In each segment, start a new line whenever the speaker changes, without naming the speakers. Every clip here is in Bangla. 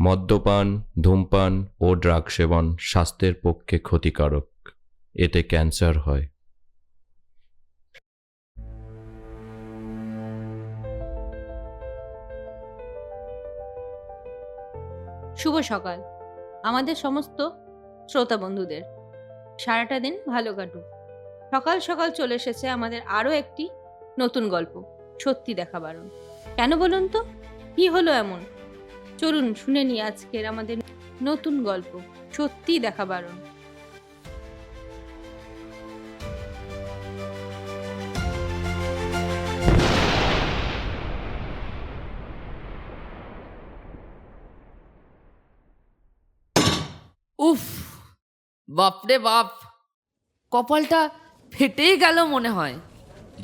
মদ্যপান, ধূমপান ও ড্রাগ সেবন স্বাস্থ্যের পক্ষে ক্ষতিকারক। এতে ক্যান্সার হয়।
শুভ সকাল। আমাদের সমস্ত শ্রোতা বন্ধুদের। সারাটা দিন ভালো কাটুক। সকাল সকাল চলে এসেছে আমাদের আরও একটি নতুন গল্প, সত্যি দেখা বারণ। কেন বলুন তো? কি হলো এমন? চলুন শুনে নিই আজকের আমাদের নতুন গল্প, সত্যি দেখা বারণ।
বাপরে বাপ। কপালটা ফেটেই গেল মনে হয়।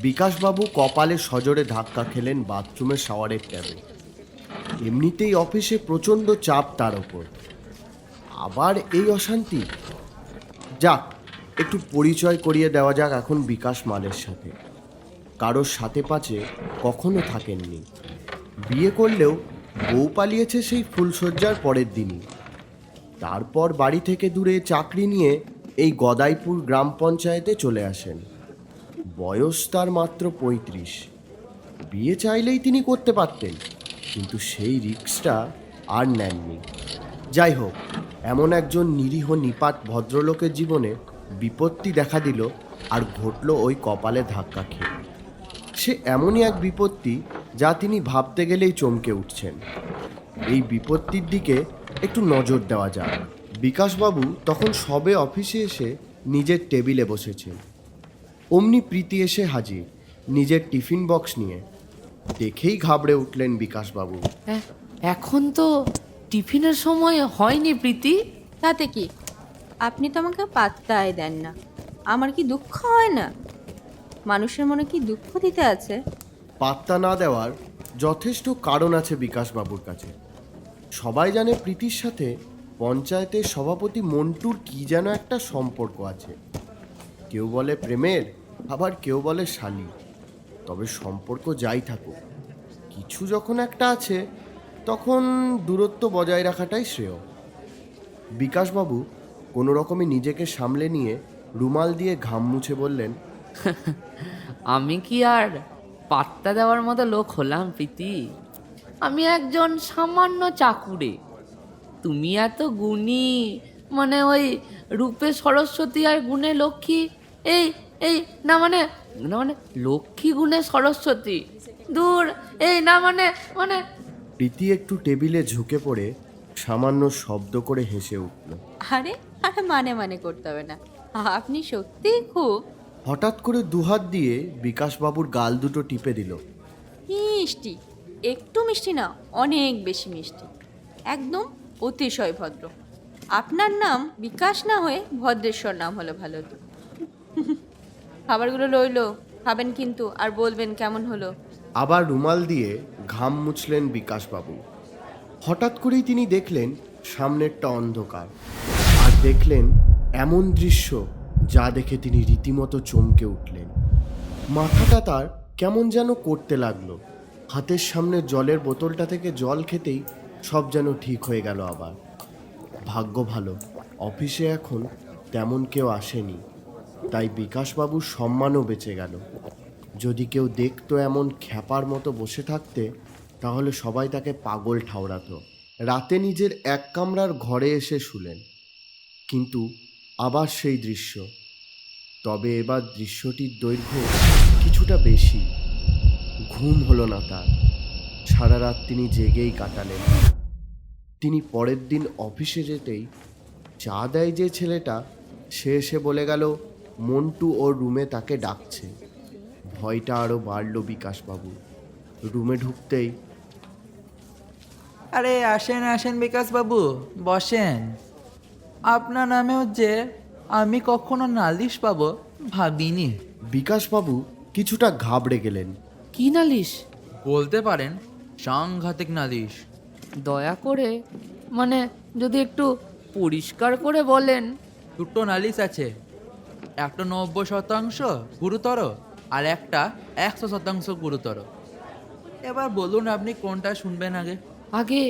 বিকাশবাবু কপালে সজোরে ধাক্কা খেলেন বাথরুমের শাওয়ারের ট্যাবে এমনিতেই অফিসে প্রচণ্ড চাপ তার ওপর। আবার এই অশান্তি? যাক, একটু পরিচয় করিয়ে দেওয়া যাক এখন বিকাশ মালের সাথে। কারোর সাথে পাচে কখনো থাকেননি। বিয়ে করলেও বউ পালিয়েছে সেই ফুলশয্যার পরের দিনই। তারপর বাড়ি থেকে দূরে চাকরি নিয়ে এই গদাইপুর গ্রাম পঞ্চায়েতে চলে আসেন। বয়স তার মাত্র পঁয়ত্রিশ। বিয়ে চাইলেই তিনি করতে পারতেন, কিন্তু সেই রিস্কটা আর নেননি। যাই হোক, এমন একজন নিরীহ নিপাত ভদ্রলোকের জীবনে বিপত্তি দেখা দিল আর ঘটল ওই কপালে ধাক্কা খেয়ে। সে এমনই এক বিপত্তি যা তিনি ভাবতে গেলেই চমকে উঠছেন। এই বিপত্তির দিকে একটু নজর দেওয়া যাক। বিকাশবাবু তখন সবে অফিসে এসে নিজের টেবিলে বসেছেন অমনি প্রীতি এসে হাজির নিজের টিফিন বক্স নিয়ে। দেখেই ঘাবড়ে উঠলেন বিকাশবাবু।
এখন তো টিফিনের সময় হয়নি প্রীতি।
তাতে কি? আপনি তো আমাকে পাত্তাই দেন না। আমার কি দুঃখ হয় না? মানুষের মনে কি দুঃখ দিতে আছে?
পাত্তা না দেওয়ার যথেষ্ট কারণ আছে বিকাশবাবুর কাছে। সবাই জানে প্রীতির সাথে পঞ্চায়েতের সভাপতি মন্টুর কি যেন একটা সম্পর্ক আছে। কেউ বলে প্রেমের, আবার কেউ বলে শালি তবে সম্পর্ক যাই থাকুক, কিছু যখন একটা আছে, তখন দূরত্ব বজায় রাখাটাই শ্রেয়। বিকাশবাবু কোনো রকমে নিজেকে সামলে নিয়ে রুমাল দিয়ে ঘাম মুছে বললেন,
আমি কি আর পাত্তা দেওয়ার মতো লোক হলাম প্রীতি? আমি একজন সামান্য চাকুরে। তুমি এত গুণী মানে ওই রূপে সরস্বতী আর গুণে লক্ষ্মী এই এই না মানে না মানে লক্ষ্মী গুণে সরস্বতী। দূর এই না মানে মানে
প্রীতি একটু টেবিলে ঝুঁকে পড়ে সামান্য শব্দ করে হেসে উঠল।
আরে আরে মানে মানে করতে হবে না। আপনি সত্যিই খুব
হঠাৎ করে দুহাত দিয়ে বিকাশবাবুর গাল দুটো টিপে দিল।
মিষ্টি। একটু মিষ্টি না, অনেক বেশি মিষ্টি। একদম অতিশয় ভদ্র। আপনার নাম বিকাশ না হয়ে ভদ্রেশ্বর নাম হলো ভালো হতো খাবারগুলো রইল, খাবেন কিন্তু, আর বলবেন কেমন হলো।
আবার রুমাল দিয়ে ঘাম মুছলেন বিকাশবাবু। হঠাৎ করেই তিনি দেখলেন সামনেরটা অন্ধকার। আর দেখলেন এমন দৃশ্য যা দেখে তিনি রীতিমতো চমকে উঠলেন। মাথাটা তার কেমন যেন করতে লাগল। হাতের সামনে জলের বোতলটা থেকে জল খেতেই সব যেন ঠিক হয়ে গেল আবার। ভাগ্য ভালো, অফিসে এখন তেমন কেউ আসেনি, তাই বিকাশবাবুর সম্মানও বেঁচে গেল। যদি কেউ দেখতো এমন খ্যাপার মতো বসে থাকতে, তাহলে সবাই তাকে পাগল ঠাউরাতো রাতে নিজের এক কামরার ঘরে এসে শুলেন। কিন্তু আবার সেই দৃশ্য। তবে এবার দৃশ্যটির দৈর্ঘ্য কিছুটা বেশি। ঘুম হলো না তার। সারা রাত তিনি জেগেই কাটালেন। তিনি পরের দিন অফিসে যেতেই চা দেয় যে ছেলেটা সে এসে বলে গেল মন্টু ওর রুমে তাকে ডাকছে। ভয়টা আরও বাড়ল বিকাশবাবু রুমে ঢুকতেই
আরে আসেন আসেন বিকাশ বাবু বসেন। আপনার নামেও যে আমি কখনো নালিশ পাবো ভাবিনি।
বিকাশবাবু কিছুটা ঘাবড়ে গেলেন।
কি নালিশ?
বলতে পারেন সাংঘাতিক নালিশ।
দয়া করে মানে যদি একটু পরিষ্কার করে বলেন।
দুটো নালিশ আছে। একটা নব্বই শতাংশ গুরুতর আর একটা একশো শতাংশ গুরুতর। এবার বলুন আপনি কোনটা শুনবেন আগে?
আগে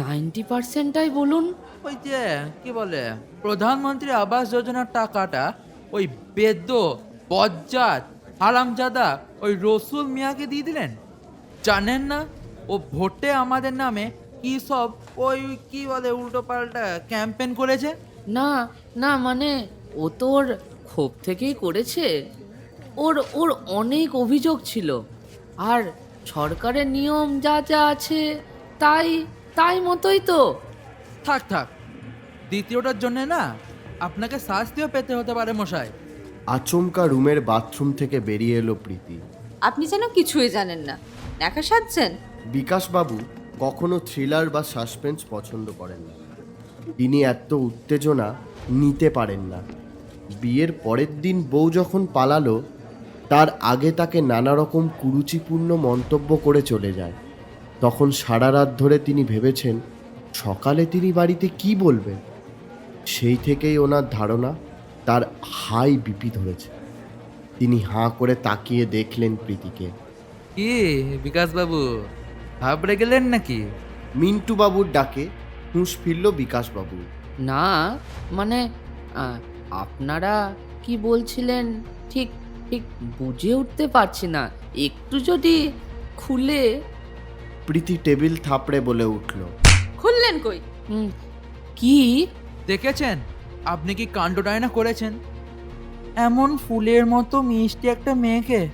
নাইনটি পার্সেন্টটাই বলুন।
ওই যে কি বলে প্রধানমন্ত্রী আবাস যোজনার টাকাটা ওই বেদ্য বজ্জাত হারামজাদা ওই রসুল মিয়াকে দিয়ে দিলেন? জানেন না? ও ভোটে আমাদের নামে কি সব ওই কি বলে উল্টো পাল্টা ক্যাম্পেন করেছে?
না না মানে ও তো ওর ক্ষোভ থেকেই করেছে। ওর ওর অনেক অভিযোগ ছিল। আর সরকারের নিয়ম যা যা আছে তাই তাই মতোই তো।
থাক থাক। দ্বিতীয়টার জন্য না আপনাকে শাস্তিও পেতে হতে পারে মশাই।
আচমকা রুমের বাথরুম থেকে বেরিয়ে এলো প্রীতি।
আপনি যেন কিছুই জানেন না। দেখা সাজছেন?
বিকাশবাবু কখনো থ্রিলার বা সাসপেন্স পছন্দ করেন না। তিনি এত উত্তেজনা নিতে পারেন না। বিয়ের পরের দিন বউ যখন পালালো তার আগে তাকে নানা রকম কুরুচিপূর্ণ মন্তব্য করে চলে যায়। তখন সারা রাত ধরে তিনি ভেবেছেন সকালে তিনি বাড়িতে কি বলবেন? সেই থেকেই ওনার ধারণা তার হাই বিপি ধরেছে। তিনি হাঁ করে তাকিয়ে দেখলেন প্রীতিকে।
কি বিকাশবাবু? ঘাবড়ে গেলেন নাকি?
মিন্টু বাবুর ডাকে হুঁশ ফিরল বিকাশবাবু।
না মানে আপনারা কি বলছিলেন? ঠিক ঠিক বুঝে উঠতে পারছি না। একটু যদি খুলে।
প্রীতি টেবিল থাপড়ে বলে উঠল।
খুললেন কই?
হুম, কি?
দেখেছেন? আপনি কি কাণ্ডটাই না করেছেন? এমন ফুলের মতো মিষ্টি একটা মেয়েকে।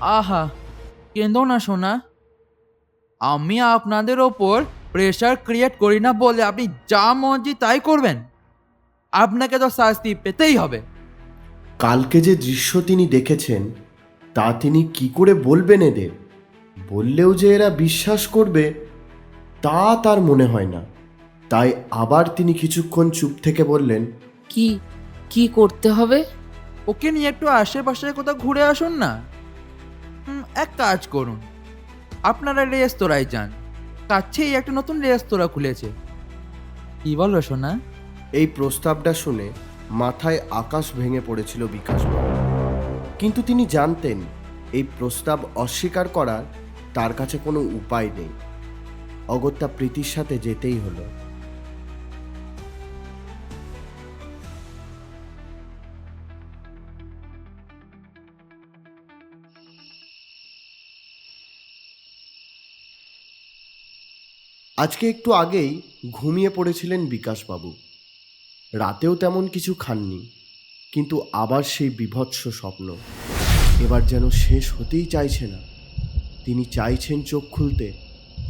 আহা, কেঁদো না শোনা আমি আপনাদের ওপর প্রেশার ক্রিয়েট করি না বলে আপনি যা মর্জি তাই করবেন। আপনাকে তো শাস্তি পেতেই হবে।
কালকে যে দৃশ্য তিনি দেখেছেন, তা তিনি কি করে বলবেন এদের? বললেও যে এরা বিশ্বাস করবে, তা তার মনে হয় না। তাই আবার তিনি কিছুক্ষণ চুপ থেকে বললেন
কি কি করতে হবে?
ওকে নিয়ে একটু আশেপাশে কোথাও ঘুরে আসুন না। হুম, এক কাজ করুন। আপনারা রেস্তোরাঁয় যান। কাছেই একটা নতুন রেস্তোরাঁ খুলেছে। কি বলো সোনা?
এই প্রস্তাবটা শুনে মাথায় আকাশ ভেঙে পড়েছিল বিকাশবাবু। কিন্তু তিনি জানতেন এই প্রস্তাব অস্বীকার করার তার কাছে কোনো উপায় নেই। অগত্যা প্রীতির সাথে যেতেই হলো। আজকে একটু আগেই ঘুমিয়ে পড়েছিলেন বিকাশবাবু। রাতেও তেমন কিছু খাননি, কিন্তু আবার সেই বিভৎস স্বপ্ন। এবার যেন শেষ হতেই চাইছে না। তিনি চাইছেন চোখ খুলতে,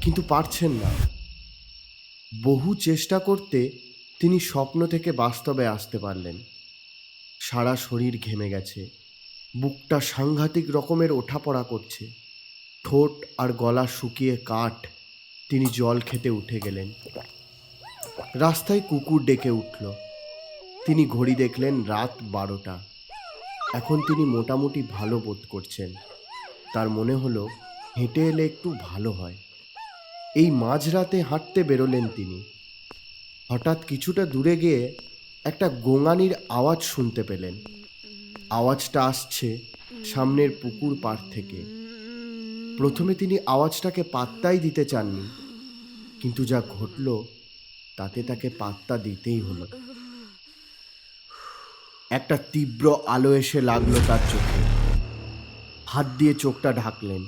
কিন্তু পারছেন না। বহু চেষ্টা করতে তিনি স্বপ্ন থেকে বাস্তবে আসতে পারলেন। সারা শরীর ঘেমে গেছে, বুকটা সাংঘাতিক রকমের ওঠাপড়া করছে। ঠোঁট আর গলা শুকিয়ে কাঠ তিনি জল খেতে উঠে গেলেন। রাস্তায় কুকুর ডেকে উঠল। তিনি ঘড়ি দেখলেন রাত বারোটা। এখন তিনি মোটামুটি ভালো বোধ করছেন। তার মনে হলো, হেঁটে এলে একটু ভালো হয়। এই মাঝরাতে হাঁটতে বেরোলেন তিনি। হঠাৎ কিছুটা দূরে গিয়ে একটা গোঙানির আওয়াজ শুনতে পেলেন। আওয়াজটা আসছে সামনের পুকুর পাড় থেকে। প্রথমে তিনি আওয়াজটাকে পাত্তাই দিতে চাননি। কিন্তু যা ঘটল, তাতে তাকে পাত্তা দিতেই হলো। একটা তীব্র আলো এসে লাগল তার চোখে। হাত দিয়ে চোখটা ঢাকলেন।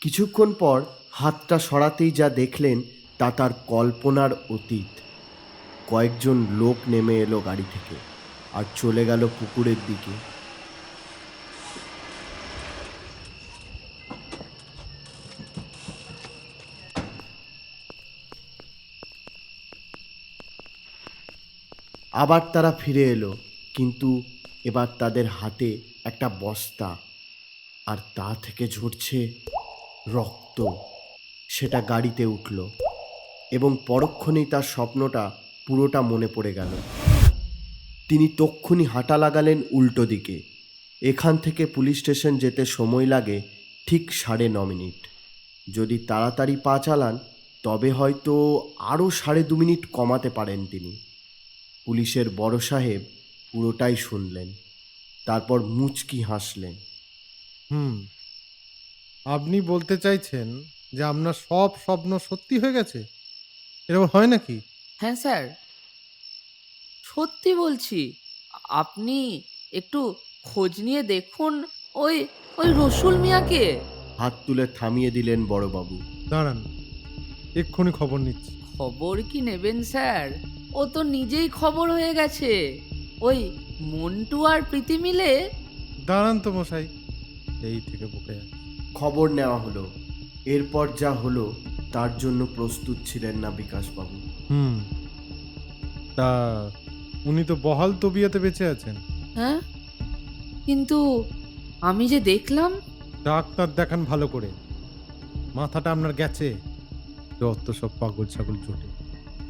কিছুক্ষণ পর হাতটা সরাতেই যা দেখলেন, তা তার কল্পনার অতীত। কয়েকজন লোক নেমে এলো গাড়ি থেকে আর চলে গেল পুকুরের দিকে। আবার তারা ফিরে এলো, কিন্তু এবার তাদের হাতে একটা বস্তা, আর তা থেকে ঝরছে রক্ত। সেটা গাড়িতে উঠল, এবং পরক্ষণেই তার স্বপ্নটা পুরোটা মনে পড়ে গেল। তিনি তক্ষুনি হাঁটা লাগালেন উল্টো দিকে। এখান থেকে পুলিশ স্টেশন যেতে সময় লাগে ঠিক সাড়ে ন মিনিট। যদি তাড়াতাড়ি পা চালান, তবে হয়তো আরও সাড়ে দু মিনিট কমাতে পারেন তিনি। পুলিশের বড় সাহেব পুরোটাই শুনলেন তারপর মুচকি হাসলেন।
হুম আপনি বলতে চাইছেন যে আপনার সব স্বপ্ন সত্যি হয়ে গেছে? এরকম হয় নাকি?
হ্যাঁ স্যার। সত্যি বলছি আপনি একটু খোঁজ নিয়ে দেখুন ওই ওই রসুল মিয়াকে।
হাত তুলে থামিয়ে দিলেন বড়বাবু।
দাঁড়ান এক্ষুনি খবর নিচ্ছি।
খবর কি নেবেন স্যার? ও তো নিজেই খবর হয়ে গেছে। ওই মন্টু আর প্রীতি মিলে?
দাঁড়ান তো মশাই। এই থেকে বকে যাচ্ছে।
খবর নেওয়া হলো। এরপর যা হলো তার জন্য প্রস্তুত ছিলেন না বিকাশবাবু।
হুম। তা উনি তো বহাল তবিয়াতে বেঁচে আছেন।
হ্যাঁ? কিন্তু আমি যে দেখলাম
ডাক্তার দেখান ভালো করে। মাথাটা আপনার গেছে। যত সব পাগল ছাগল জোটে।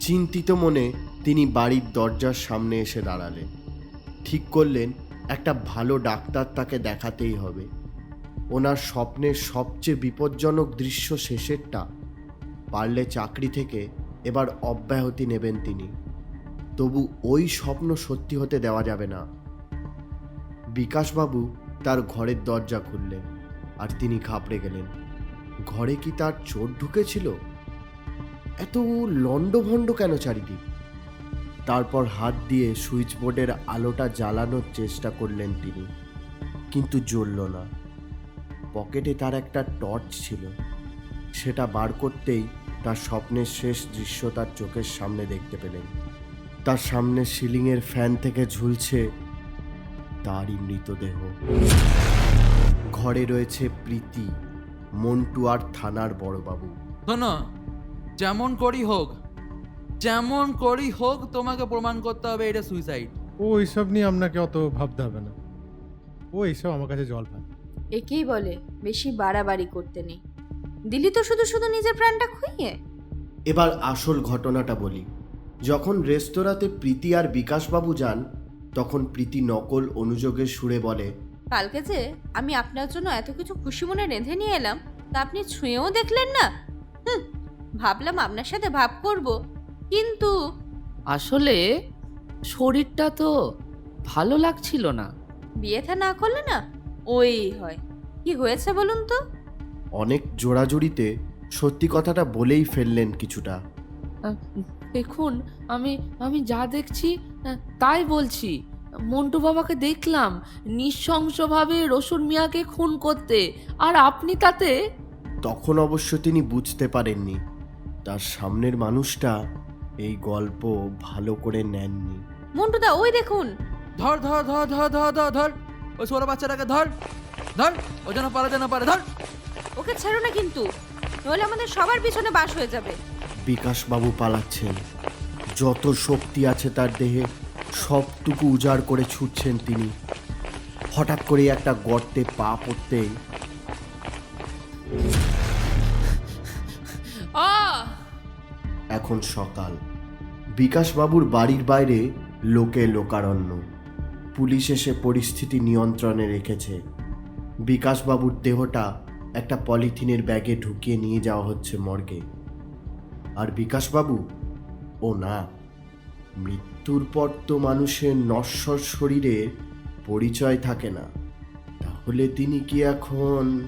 চিন্তিত মনে তিনি বাড়ির দরজার সামনে এসে দাঁড়ালেন। ঠিক করলেন, একটা ভালো ডাক্তার তাকে দেখাতেই হবে। ওনার স্বপ্নের সবচেয়ে বিপজ্জনক দৃশ্য শেষেরটা। পারলে চাকরি থেকে এবার অব্যাহতি নেবেন তিনি। তবু ওই স্বপ্ন সত্যি হতে দেওয়া যাবে না। বিকাশবাবু তার ঘরের দরজা খুললেন আর তিনি ঘাবড়ে গেলেন। ঘরে কি তার চোর ঢুকেছিল? এত লণ্ডভণ্ড কেন চারিদিক? তারপর হাত দিয়ে সুইচ বোর্ডের আলোটা জ্বালানোর চেষ্টা করলেন তিনি। কিন্তু জ্বলল না। পকেটে তার একটা টর্চ ছিল। সেটা বার করতেই তার স্বপ্নের শেষ দৃশ্য তার চোখের সামনে দেখতে পেলেন। তার সামনে সিলিংয়ের ফ্যান থেকে ঝুলছে তারই মৃতদেহ। ঘরে রয়েছে প্রীতি, মন্টু আর থানার বড়বাবু।
শোনো, যেমন করি হোক যেমন করি হোক তোমাকে প্রমাণ করতে হবে এটা সুইসাইড
ও এইসব নিয়ে আপনাকে অত ভাবতে হবে না। ও এইসব আমার কাছে জল পায়
একেই বলে বেশি বাড়াবাড়ি করতে নেই। দিলি তো শুধু শুধু নিজের প্রাণটা খুইয়ে।
এবার আসল ঘটনাটা বলি। যখন রেস্তোরাঁতে প্রীতি আর বিকাশবাবু যান তখন প্রীতি নকল অনুযোগের সুরে বলে
কালকে যে আমি আপনার জন্য এত কিছু খুশি মনে রেঁধে নিয়ে এলাম তা আপনি ছুঁয়েও দেখলেন না? হুম, ভাবলাম আপনার সাথে ভাব করব। কিন্তু
আসলে শরীরটা তো ভালো লাগছিল না।
বিয়ে থা না করলে না ওই হয়। কি হয়েছে বলুন তো?
অনেক জোড়াজুড়িতে সত্যি কথাটা বলেই ফেললেন কিছুটা।
দেখুন আমি আমি যা দেখছি তাই বলছি। মন্টু বাবাকে দেখলাম নিঃশংসভাবে রসুন মিয়াকে খুন করতে। আর আপনি তাতে?
তখন অবশ্য তিনি বুঝতে পারেননি। তার সামনের মানুষটা এই গল্প ভালো করে নেননি।
মন্টুদা ওই দেখুন।
ধর ধর ধর ধর ধর ধর ধর। ওই ছোট বাচ্চাটাকে ধর ধর। ও যেন পারে যেন পারে ধর।
ওকে ছেড়ো না কিন্তু। নইলে আমাদের সবার পিছনে বাস হয়ে যাবে।
বিকাশবাবু পালাচ্ছেন। যত শক্তি আছে তার দেহে সবটুকু উজাড় করে ছুটছেন তিনি। হঠাৎ করে একটা গর্তে পা পড়তেই এখন সকাল। বিকাশবাবুর বাড়ির বাইরে লোকে লোকারণ্য। পুলিশ এসে পরিস্থিতি নিয়ন্ত্রণে রেখেছে। বিকাশবাবুর দেহটা একটা পলিথিনের ব্যাগে ঢুকিয়ে নিয়ে যাওয়া হচ্ছে মর্গে। আর বিকাশবাবু, ও না, মৃত্যুর পর তো মানুষের নশ্বর শরীরে পরিচয় থাকে না। তাহলে তিনি কি এখন।